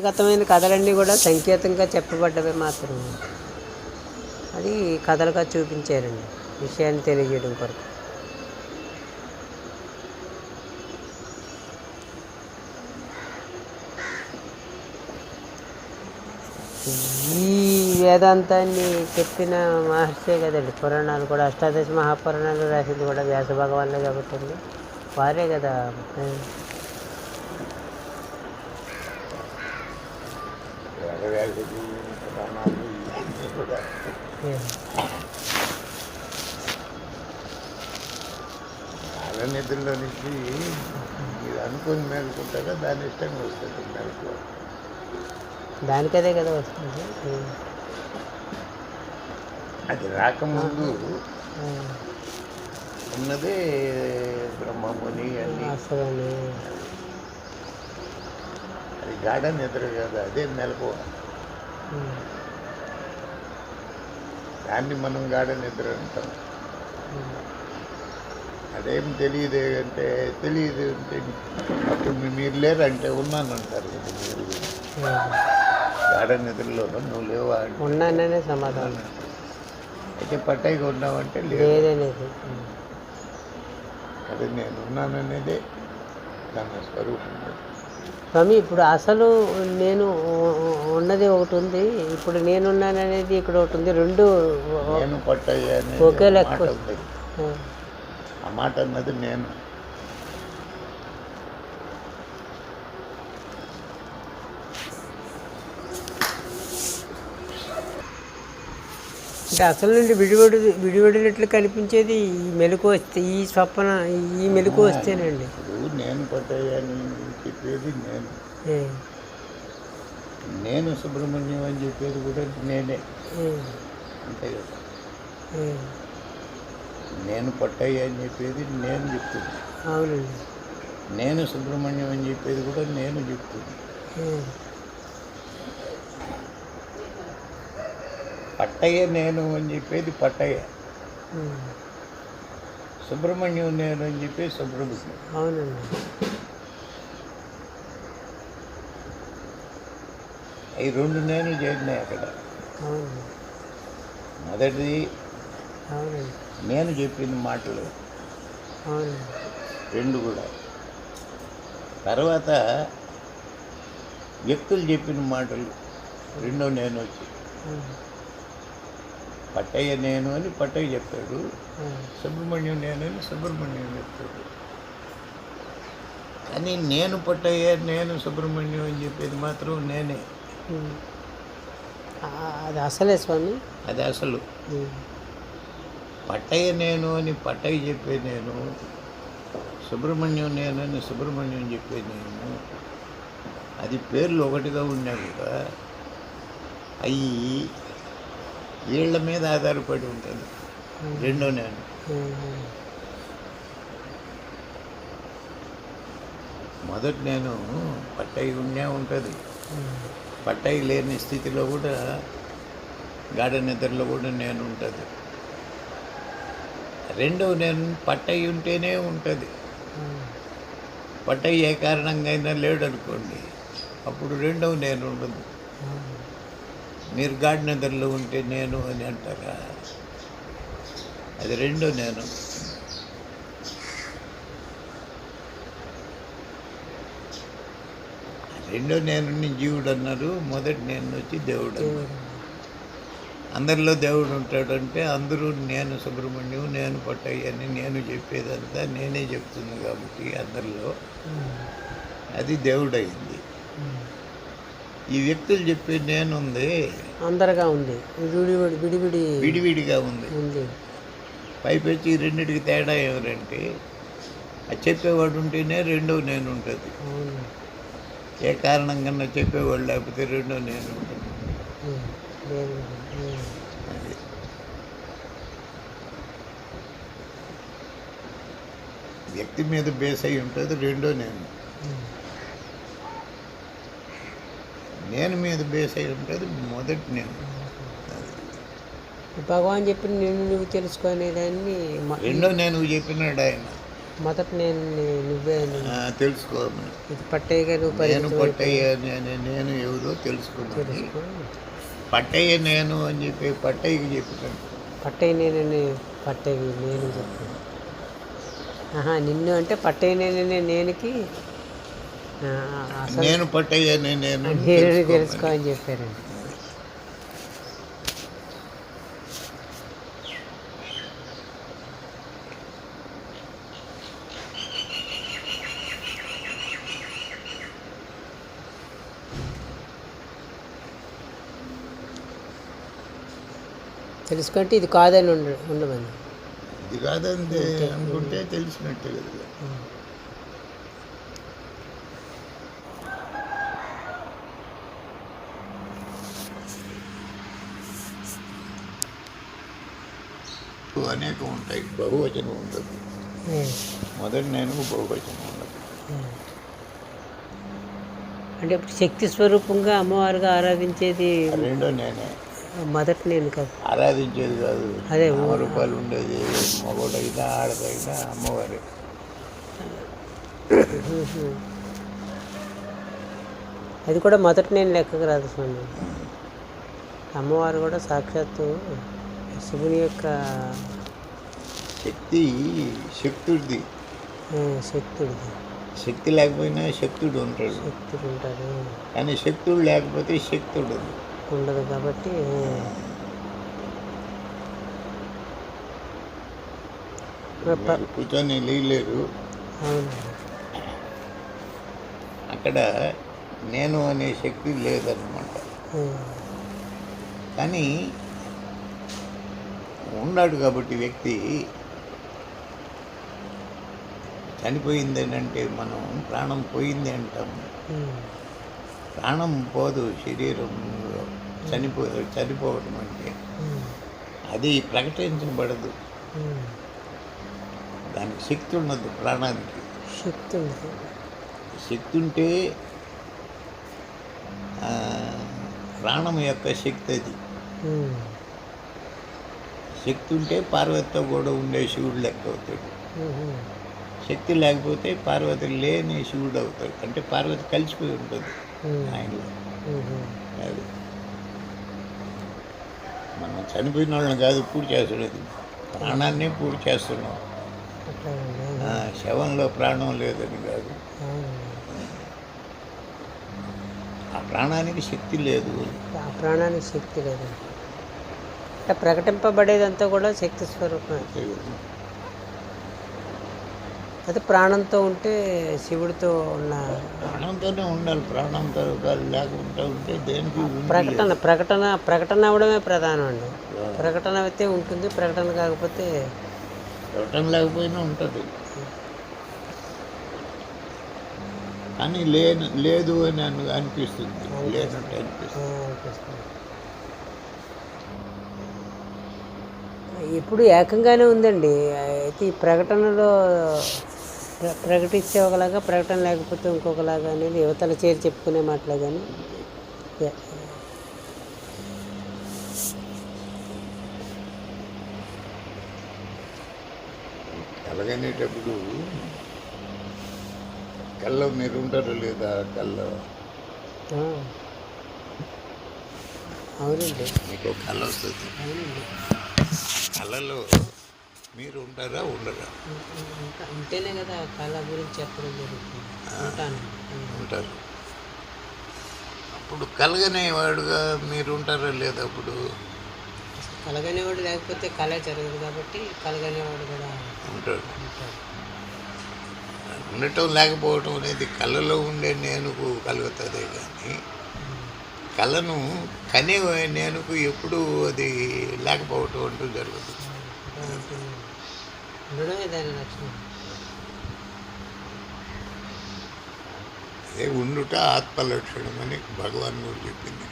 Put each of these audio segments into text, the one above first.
గతమైన కథలన్నీ కూడా సంకేతంగా చెప్పబడ్డవి మాత్రం. అది కథలుగా చూపించారండి విషయాన్ని తెలియజేయడం కొరకు. ఈ వేదాంతాన్ని చెప్పిన మహర్షే కదండి పురాణాలు కూడా అష్టాదశ మహాపురాణాలు రాసింది కూడా వ్యాస భగవాన్లే కాబట్టి వారే కదా కాల నిధుల్లో నుంచి మీరు అనుకుని మేలుకుంటారా? దాని ఇష్టంగా వస్తుంది మేలుకో. దానికదే కదా వస్తుంది. అది రాకముందు ఉన్నదే బ్రహ్మముని అన్ని. గాఢ నిద్ర కాదు అదే మెలకువ. దాన్ని మనం గాఢ నిద్ర అంటాం. అదేం తెలియదు అంటే తెలియదు అంటే అప్పుడు మీరు లేరంటే ఉన్నాను అంటారు కదా మీరు. గాఢ నిద్రలో నువ్వు లేవా ఉన్నాననే సమాధానం. అయితే పట్టైగా ఉన్నావంటే లేదు లేదనేది. అది నేను ఉన్నాననేదే దాని స్వరూపం. స్వామి ఇప్పుడు అసలు నేను ఉన్నది ఒకటి ఉంది. ఇప్పుడు నేనున్నాననేది ఇక్కడ ఒకటి ఉంది. రెండు నేను ఒకే లెక్క ఆ మాట అన్నది నేను. అంటే అసలు నుండి విడివడి విడివడినట్లు కనిపించేది ఈ మెలకు వస్తే ఈ స్వప్న ఈ మెలకు వస్తేనండి. నేను పట్టయ్యా అని చెప్పేది నేను. నేను సుబ్రహ్మణ్యం అని చెప్పేది కూడా నేనే. అంతే కదా. నేను పట్టయ్య అని చెప్పేది నేను చెప్తుంది. అవునండి. నేను సుబ్రహ్మణ్యం అని చెప్పేది కూడా నేను చెప్తుంది. పట్టయ్య నేను అని చెప్పేది పట్టయ్య. సుబ్రహ్మణ్యం నేను అని చెప్పేది సుబ్రహ్మణ్యం. అవునండి. ఈ రెండు నేను చేరినాయి అక్కడ. మొదటిది నేను చెప్పిన మాటలు. రెండు కూడా. తర్వాత వ్యక్తులు చెప్పిన మాటలు. రెండో నేను వచ్చి. పట్టయ్య నేను అని పట్టయ్య చెప్తాడు ఉమ్. సుబ్రహ్మణ్యం నేను అని సుబ్రహ్మణ్యం చెప్తాడు కానీ నేను పట్టయ్య నేను సుబ్రహ్మణ్యం అని చెప్పేది మాత్రం నేనే. అది అసలే స్వామి? అది అసలు. పట్టయ్య నేను అని పట్టయ్య చెప్పే నేను. సుబ్రహ్మణ్యం నేను అని సుబ్రహ్మణ్యం చెప్పే నేను. అది పేర్లు ఒకటిగా ఉన్నా కూడా అవి వీళ్ళ మీద ఆధారపడి ఉంటుంది రెండో నేను. మొదటి నేను పట్టయ్య ఉన్నా ఉంటుంది ఉమ్. పట్టయ్య లేని స్థితిలో కూడా గాఢ నిద్రలో కూడా నేను ఉంటుంది రెండో నేను పట్టయ్య ఉంటేనే ఉంటుంది ఉమ్. పట్టయ్య ఏ కారణంగా అయినా లేడు అనుకోండి అప్పుడు రెండవ నేను ఉండదు. మీరు గాఢ నిద్రలో ఉంటే నేను అని అంటారా అది రెండో నేను రెండో నేను జీవుడు అన్నారు మొదటి నేను వచ్చి దేవుడు అన్నారు. అందరిలో దేవుడు ఉంటాడంటే అందరూ నేను సుబ్రహ్మణ్యం నేను పట్టయ్య అని నేను చెప్పేదంతా నేనే చెప్తుంది కాబట్టి అందరిలో. అది దేవుడు అయింది. ఈ వ్యక్తులు చెప్పే నేనుంది. అందరుగా ఉంది. విడివిడి విడివిడి విడివిడిగా ఉంది. ఉంది. పైపెచ్చి రెండింటికి తేడా ఎవరంటే ఆ చెప్పేవాడు ఉంటేనే రెండో నేను ఉంటుంది. ఏ కారణం కన్నా చెప్పేవాడు లేకపోతే రెండో నేను ఉంటుంది. అది. వ్యక్తి మీద బేస్ అయి ఉంటుంది రెండో నేను. నేను మీద బేస్ అయి ఉంటుంది మొదటి నేను. భగవాన్ చెప్పిన నిన్ను నువ్వు తెలుసుకునే దాన్ని మ- రెండో నేను చెప్పినాడు ఆయన. మొదట నేను నువ్వే తెలుసుకోమని. ఇది పట్టయ్యగా నువ్వు నేను పట్టయ్య నేను నేను ఎవరో తెలుసుకున్నాను తెలుసుకో. పట్టయ్య నేను అని చెప్పి పట్టయ్యకి చెప్పాను పట్టయ్య నేనని పట్టయ్య నేను చెప్పాను. ఆహా నిన్ను అంటే పట్టయ్య నేననే నేనుకి నేను పట్టయ్య నేను. తెలుసుకో అని చెప్పారండి తెలుసుకుంటే ఇది కాదని ఉండ ఉండమని. ఇది కాదంటే అనుకుంటే తెలిసినట్టే కదా. అనేకం ఉంటాయి. బహువచనం ఉంటుంది ఉం. మొదటి నేను బహువచనం ఉండదు. అంటే శక్తి స్వరూపంగా అమ్మవారుగా ఆరాధించేది రెండో నేనే. మొదట నేను కాదు. ఆరాధించేది కాదు. అదే నామరూపాలు ఉండేది. మగోడైనా ఆడదైనా అమ్మవారి. అది కూడా మొదట నేను లెక్కకు రాదు స్వామి. అమ్మవారు కూడా సాక్షాత్తు శివుని యొక్క శక్తి శక్తుడిది. శక్తుడిది. శక్తి లేకపోయినా శక్తుడు ఉంటాడు. శక్తుడు ఉంటాడు. కానీ శక్తుడు లేకపోతే శక్తుడు ఉండదు. కాబట్టి కూర్చొని అవును అక్కడ నేను అనే శక్తి లేదన్నమాట. ఆ, కానీ ఉన్నాడు కాబట్టి వ్యక్తి చనిపోయింది అంటే మనం ప్రాణం పోయింది అంటాం. ప్రాణం పోదు శరీరం చనిపో చనిపోవడం అంటే. అది ప్రకటించబడదు. దానికి శక్తి ఉండదు ప్రాణానికి శక్తి ఉంది శక్తి ఉంటే ప్రాణం యొక్క శక్తి అది. శక్తి ఉంటే పార్వతితో కూడా ఉండే శివుడు లెక్క అవుతాడు. శక్తి లేకపోతే పార్వతి లేని శివుడు అవుతాడు. అంటే పార్వతి కలిసిపోయి ఉంటుంది. ఆయనలో. అది. మనం చనిపోయిన వాళ్ళని కాదు పూర్తి చేస్తున్నది. ప్రాణాన్నే పూర్తి చేస్తున్నాం. శవంలో ప్రాణం లేదని కాదు. ఆ ప్రాణానికి శక్తి లేదు. ఆ ప్రాణానికి శక్తి లేదు. అంటే ప్రకటింపబడేదంతా కూడా శక్తి స్వరూపం అది ప్రాణంతో ఉంటే శివుడితో ఉన్న ప్రాణంతోనే ఉండాలి ప్రాణంతో లేకుండా ఉంటే దేనికి ప్రకటన ప్రకటన ప్రకటన అవడమే ప్రధానం అండి. ప్రకటన అయితే ఉంటుంది ప్రకటన కాకపోతే చూడటం లేకపోయినా ఉంటుంది. కానీ లేని లేదు అని అను అనిపిస్తుంది. లేనట్టు ఆ, అనిపిస్తుంది. ఇప్పుడు ఏకంగానే ఉందండి. అయితే ఈ ప్రకటనలో ప్ర- ప్రకటిస్తే ఒకలాగా ప్రకటన లేకపోతే ఇంకొకలాగా అనేది యువతల చేరి చెప్పుకునే మాటలే కానీ కలగనేటప్పుడు కల్లో మీరు ఉంటారో లేదా ఆ. అవునండి. మీకు ఒక కళ వస్తుంది. అవునండి. కళలో మీరు ఉంటారా ఉండరా? ఉంటేనే కదా కళ గురించి చెప్పడం జరుగుతుంది. ఉంటాను. ఉంటారు. అప్పుడు కలగనేవాడుగా మీరు ఉంటారా లేదా అప్పుడు? కలగనేవాడు లేకపోతే కళ జరగదు కాబట్టి కలగనేవాడు కూడా ఉంటాడు. ఉంటాడు. ఉండటం లేకపోవటం అనేది కళలో ఉండే నేనుకు కలుగుతుంది కానీ కళను కనే నేనుకు ఎప్పుడు అది లేకపోవటం అంటూ జరుగుతుంది. ఉండుట ఆత్మలక్షణం అని భగవాన్ కూడా చెప్పింది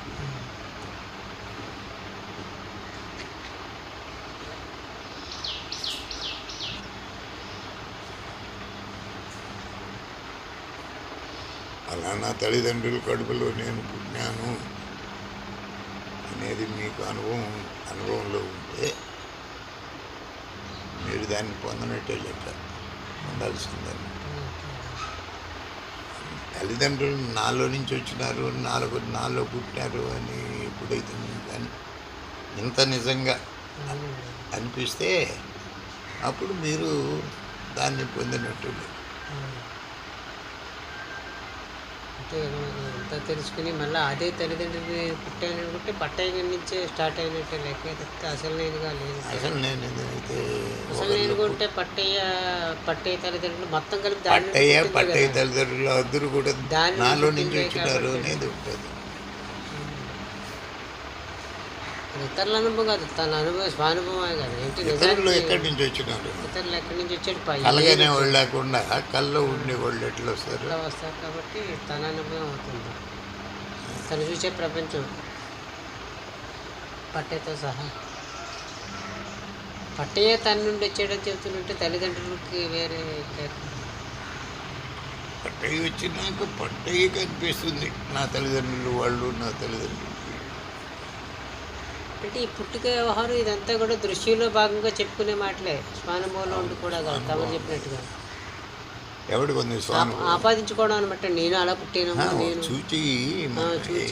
అలా నా తల్లిదండ్రుల కడుపులో నేను పుట్టినాను అనేది మీకు అనుభవం అనుభవంలో ఉంటే మీరు దాన్ని పొందనట్టే లెక్క. ఉండాల్సిందని తల్లిదండ్రులు నాలో నుంచి వచ్చినారు నాలుగు నాలో పుట్టినారు అని ఎప్పుడైతే కానీ ఇంత నిజంగా అనిపిస్తే అప్పుడు మీరు దాన్ని పొందినట్టు మనం అంతా తెలుసుకుని మళ్ళీ అదే తల్లిదండ్రులు పుట్టాననుకుంటే పట్టయ్య నుంచే స్టార్ట్ అయినట్టే లెక్క తప్పితే అసలు నేనుగా లేదు అసలు నేను అసలు నేను కొంటే పట్టయ్య పట్టయ్య తల్లిదండ్రులు మొత్తం కలిపి పట్టయ్య పట్టయ్య. తల్లిదండ్రులు అందరూ కూడా దాని నాలో నుంచి వచ్చినారు. అనేది ఉంటుంది ఇతరుల అనుభవం కాదు తన అనుభవం స్వానుభవమే కదా. ఏంటి ఇతరులు ఎక్కడి నుంచి వచ్చినారు? ఇతరులు ఎక్కడి నుంచి వచ్చాడు పై కలగనే వాళ్ళు లేకుండా కల్లో ఉండే వాళ్ళు ఎట్లా వస్తారు? ఇట్లా వస్తారు కాబట్టి తన అనుభవం అవుతుంది. తను చూసే ప్రపంచం. పట్టేతో సహా. పట్టయ్య తన నుండి వచ్చాడని చెప్తుంటే తల్లిదండ్రులకి వేరే. పట్టయ్య వచ్చినాక పట్టయ్య కనిపిస్తుంది. నా తల్లిదండ్రులు వాళ్ళు నా తల్లిదండ్రులు. అంటే ఈ పుట్టుక వ్యవహారం ఇదంతా కూడా దృశ్యంలో భాగంగా చెప్పుకునే మాటలే. స్వానుభవంలో ఉండి కూడా కాదు తమరు చెప్పినట్టుగా. ఎవడికి ఉంది ఆపాదించుకోవడం అనమాట. నేను అలా పుట్టానమ్మా నేను చూచి.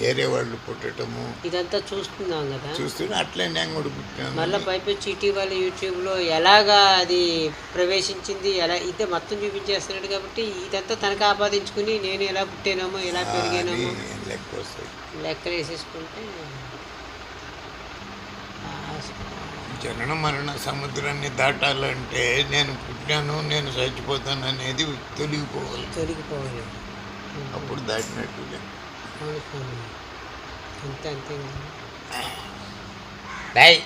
ఏరే వాళ్ళు పుట్టటము. ఇదంతా చూస్తున్నాం కదా. చూస్తూనే అట్లే నేను కూడా పుట్టాను. మళ్ళీ పైపించి ఇటీవల యూట్యూబ్లో ఎలాగా అది ప్రవేశించింది ఎలా ఇదే మొత్తం చూపించేస్తున్నాడు కాబట్టి ఇదంతా తనకు ఆపాదించుకుని నేను ఎలా పుట్టానేమో ఎలా లెక్క వస్తాయి. లెక్కలు వేసేసుకుంటే ఆ, జనన మరణ సముద్రాన్ని దాటాలంటే నేను పుట్టాను నేను చచ్చిపోతాను అనేది తొలగిపోవాలి. తొలగిపోవాలి. అప్పుడు దాటినట్టు. అంతే అంతే బాయ్.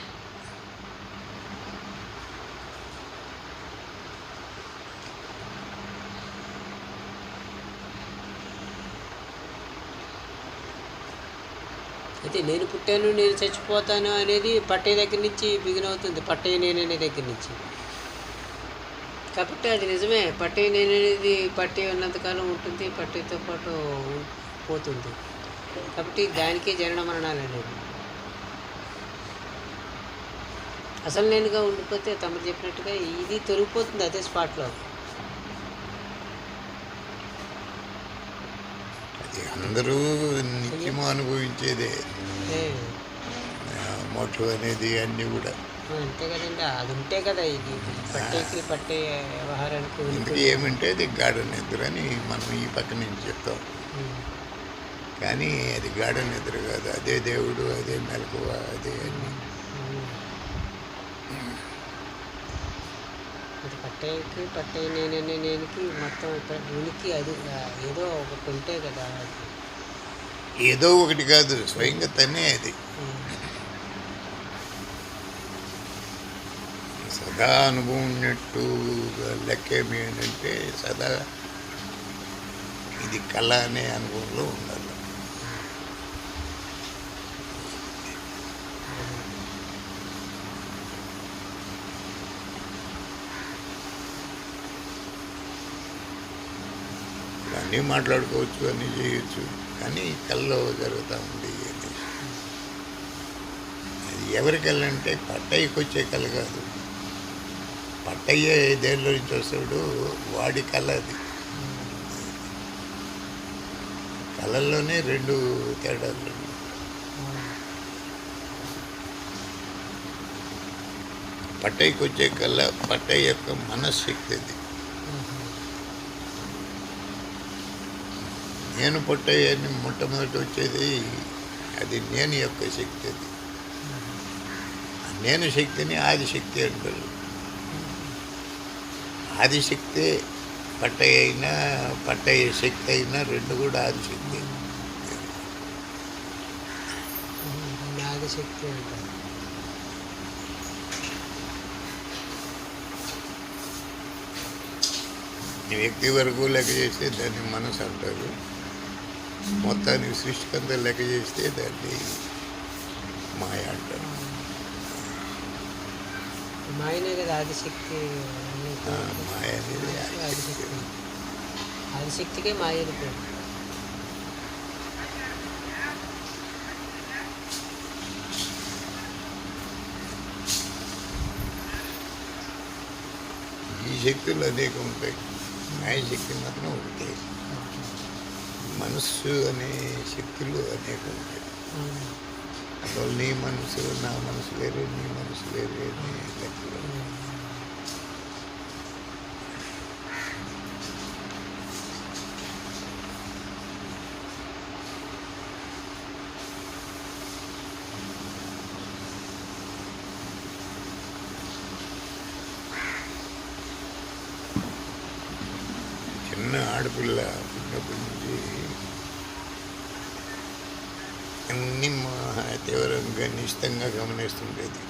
అయితే నేను పుట్టాను నేను చచ్చిపోతాను అనేది పట్టే దగ్గర నుంచి బిగిన్ అవుతుంది. పట్టయ్య నేననే దగ్గర నుంచి. కాబట్టి అది నిజమే. పట్టే నేననేది పట్టే ఉన్నంతకాలం ఉంటుంది పట్టేతో పాటు పోతుంది. కాబట్టి దానికే జనన మరణాలు అనేది అసలు నేనుగా ఉండిపోతే తమరు చెప్పినట్టుగా ఇది తొలగిపోతుంది అదే స్పాట్లో అందరూ నిత్యము అనుభవించేదే మోక్షం అనేది అన్నీ కూడా. అంతే కదండి అది ఉంటే కదా ఇది. పట్టేకి పట్టే వ్యవహారానికి ఉనికి ఇందుకు ఏమంటే అది గాఢ నిద్ర అని మనం ఈ పక్క నుంచి చెప్తాం. కానీ అది గాఢ నిద్ర కాదు. అదే దేవుడు అదే మెలకువ అదే అన్ని అది పట్టేకి పట్టే నేననే నేనుకి మొత్తం ఇక్కడ ఉనికి అది ఏదో ఒకటి ఉంటే కదా అది. ఏదో ఒకటి కాదు స్వయంగా తనే అది సదా అనుభవం ఉన్నట్టు లెక్కేమి అంటే సదా ఇది కళ అనే అనుభవంలో ఉండాలి అన్నీ మాట్లాడుకోవచ్చు అన్నీ చేయొచ్చు. కానీ కల్లో జరుగుతూ ఉంది అని. అది ఎవరి కళ అంటే పట్టయ్యకి వచ్చే కళ కాదు. పట్టయ్య దేనిలో నుంచి వస్తాడు? వాడి కళ అది. కళల్లోనే రెండు తేడాలు. ఉన్నాయి. పట్టయ్యకి వచ్చే కళ పట్టయ్య యొక్క మనశ్శక్తి అది. నేను పట్టయ్యని మొట్టమొదటి వచ్చేది అది నేను యొక్క శక్తి అది. నేను శక్తిని ఆదిశక్తి అంటారు. ఆదిశక్తి పట్టయ్య అయినా పట్టయ్య శక్తి అయినా రెండు కూడా ఆదిశక్తి. నాది శక్తి అంటారు. వ్యక్తి వరకు లెక్క చేస్తే దాన్ని మనసు అంటారు. మొత్తానికి సృష్టికంతా లెక్క చేస్తే దాన్ని మాయ అంటారు. మాయనే కదా ఆదిశక్తి అనేది. ఆ, మాయ అనేది ఆదిశక్తి. ఆదిశక్తి. ఆదిశక్తికే మాయ అని పేరు. ఈ శక్తులు అనేకం ఉంటాయి. మాయశక్తి మాత్రం ఒకటే. మనస్సు అనే శక్తులు అనేక ఉంటాయి. అందువల్ల నీ మనసు నా మనసు వేరే నీ మనసు వేరే అనే లెక్కలు చిన్న ఆడపిల్ల పుట్టినప్పటి నుంచి అన్నీ మహా తీవ్రంగా నిశ్చితంగా గమనిస్తుండేది.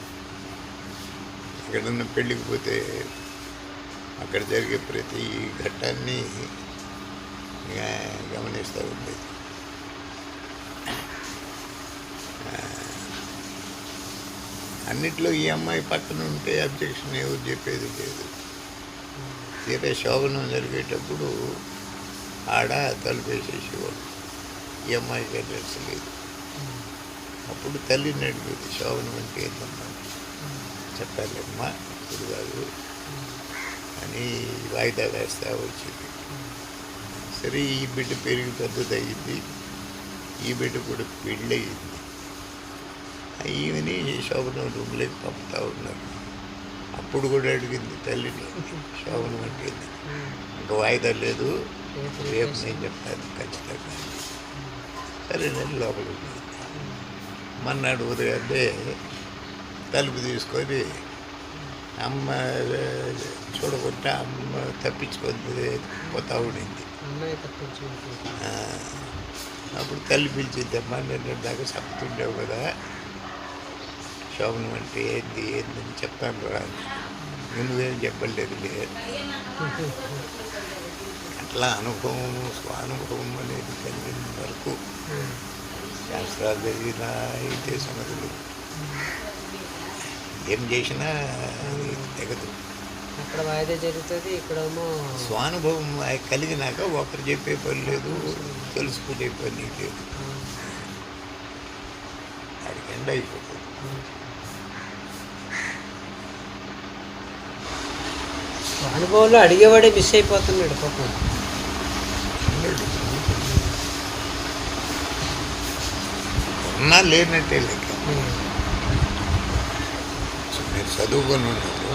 ఎక్కడన్నా పెళ్ళికి పోతే అక్కడ జరిగే ప్రతి ఘట్టాన్ని గమనిస్తూ ఉండేది. అన్నిట్లో ఈ అమ్మాయి పక్కన ఉంటే అబ్జెక్షన్ ఎవరు చెప్పేది లేదు. తీరే శోభనం జరిగేటప్పుడు ఆడ తలుపేసేసేవాడు ఈ అమ్మాయికి అడ్రస్ లేదు. అప్పుడు తల్లిని అడిగేది శోభనం అంటే ఏంటమ్మా? చెప్పాలమ్మా ఇప్పుడు కాదు. అని వాయిదా వేస్తా వచ్చింది. సరే ఈ బిడ్డ పెరిగి పెద్దదయ్యింది ఈ బిడ్డ కూడా పెళ్ళయింది. ఈమెని శోభనం రూమ్లోకి పంపుతా ఉన్నారు. అప్పుడు కూడా అడిగింది తల్లిని శోభనం అంటే? ఇంకా వాయిదా లేదు. రేపు నేను చెప్తాను ఖచ్చితంగా. సరే నేను లోపలికి మన్నాడు ఉదయాన్నే తలుపు తీసుకొని అమ్మ చూడకుండా అమ్మ తప్పించుకొని పోతా ఉండింది. అప్పుడు తల్లి పిలిచింది అమ్మా నేను దాకా చెప్తుండేవు కదా. శోభనం అంటే ఏంది ఏంది అని చెప్తాను రా. నువ్వేం చెప్పలేదులే అట్లా అనుభవం స్వానుభవం అనేది కలిగిన వరకు శాస్త్రాలు చదివినా ఇదే సంగతులు. ఏం చేసినా అది తెగదు. అక్కడ వాయిదా జరుగుతుంది ఇక్కడేమో స్వానుభవం కలిగినాక ఒకరు చెప్పే పని లేదు తెలుసుకునే పని లేదు. అది ఎండ అయిపోతుంది. అనుభవంలో అడిగేవాడే మిస్ అయిపోతున్నాడు పాపం. ఉన్నా లేనట్టే లెక్క. మీరు చదువుకొని ఉన్నారు.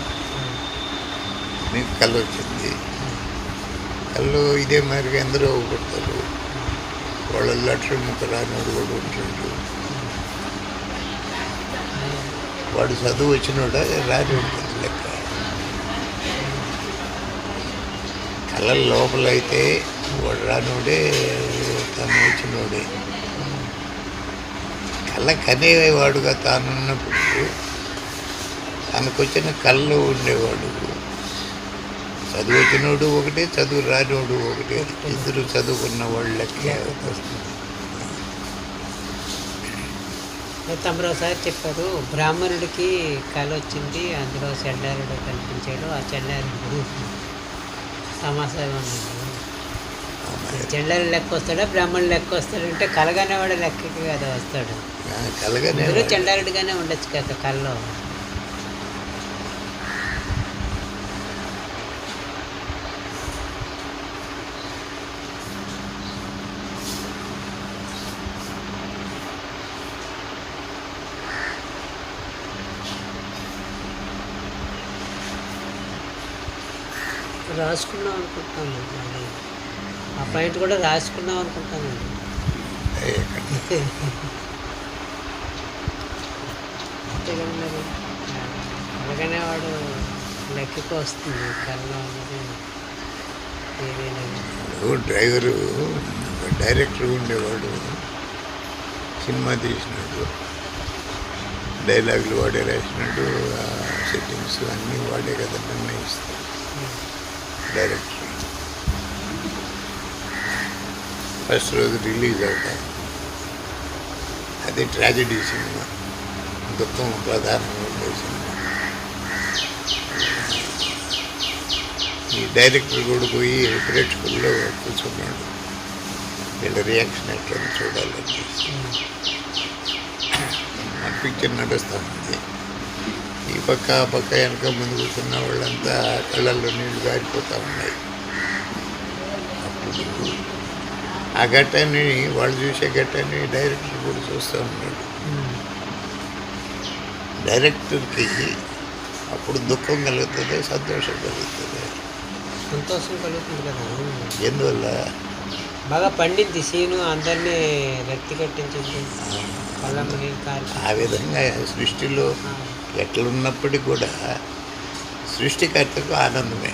మీకు కళ్ళు వచ్చింది. కళ్ళు ఇదే మరి ఎందరో కొడతారు. వాళ్ళ లక్ష ముక్క రానివాడు కూడా ఉంటాడు. వాడు చదువు వచ్చినోడా? రాని ఉంటుంది లెక్క. కళ్ళ లోపల అయితే వాడు రానివాడే తను వచ్చినోడే. కళ్ళ కనేవాడుగా తానున్నప్పుడు తనకొచ్చిన కళ్ళు ఉండేవాడు. చదువు వచ్చినోడు ఒకటే చదువు రానివాడు ఒకటే. ఇద్దరు చదువుకున్న వాళ్ళకి తమరు ఒకసారి చెప్పారు బ్రాహ్మణుడికి కళ వచ్చింది అందులో చెడ్డారుడు కనిపించాడు ఆ చెడ్డారుడు సమాచారం అన్నాడు చెడ్డారు లెక్క వస్తాడా బ్రాహ్మణుడు లెక్క వస్తాడంటే కలగనేవాడు లెక్కకి కదా వస్తాడు. కలగనే అందరూ చెడ్డారుడిగానే ఉండొచ్చు కదా కళ్ళలో రాసుకున్నాం అనుకుంటాను ఆ పాయింట్ కూడా రాసుకున్నాం అనుకుంటానండి అంతే కదా మరి అలాగనే వాడు లెక్కకు వస్తుంది. కళ్ళలో ఏదైనా. డ్రైవరు? డైరెక్టర్ ఉండేవాడు. సినిమా తీసినాడు. డైలాగులు వాడే రాసినాడు. సెట్టింగ్స్ అన్నీ వాడే కదా నిర్ణయిస్తాడు. డైరెక్టర్. ఫస్ట్ రోజు రిలీజ్ అవుతాం. అది ట్రాజడీ సినిమా. దుఃఖం ప్రధానంగా ఉద్దేశం ఈ డైరెక్టర్ కూడా పోయి ప్రేక్షకుల్లో కూర్చున్నాడు. వీళ్ళ రియాక్షన్ ఎట్లా చూడాలని మన పిక్చర్ నడుస్తూ ఉంది ఈ పక్క ఆ పక్క వెనక ముందు కూర్చున్న వాళ్ళంతా కళ్ళల్లో నీళ్ళు గారిపోతూ ఉన్నాయి. అప్పుడు ఆ ఘట్టాన్ని వాళ్ళు చూసే ఘట్టాన్ని డైరెక్టర్ కూడా చూస్తూ ఉన్నాడు. డైరెక్టర్కి అప్పుడు దుఃఖం కలుగుతుంది సంతోషం కలుగుతుంది. సంతోషం కలుగుతుంది కదా. ఎందువల్ల? బాగా పండింది సీను అందరినీ రక్తి కట్టించింది. ఆ విధంగా సృష్టిలో ఎట్లున్నప్పటికీ కూడా సృష్టికర్తకు ఆనందమే.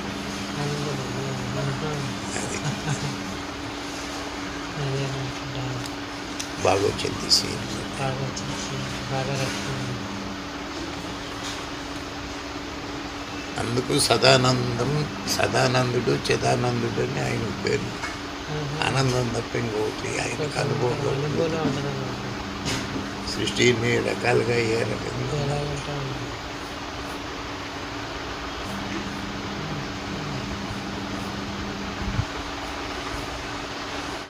బాగా వచ్చింది సీన్. బాగా వచ్చింది. బాగా అందుకు సదానందం సదానందుడు చిదానందుడు అని ఆయన పేరు. ఆనందం తప్ప ఇంకొకటి ఆయనకు అనుభవం సృష్టి రకాలుగా ఏ రకంగా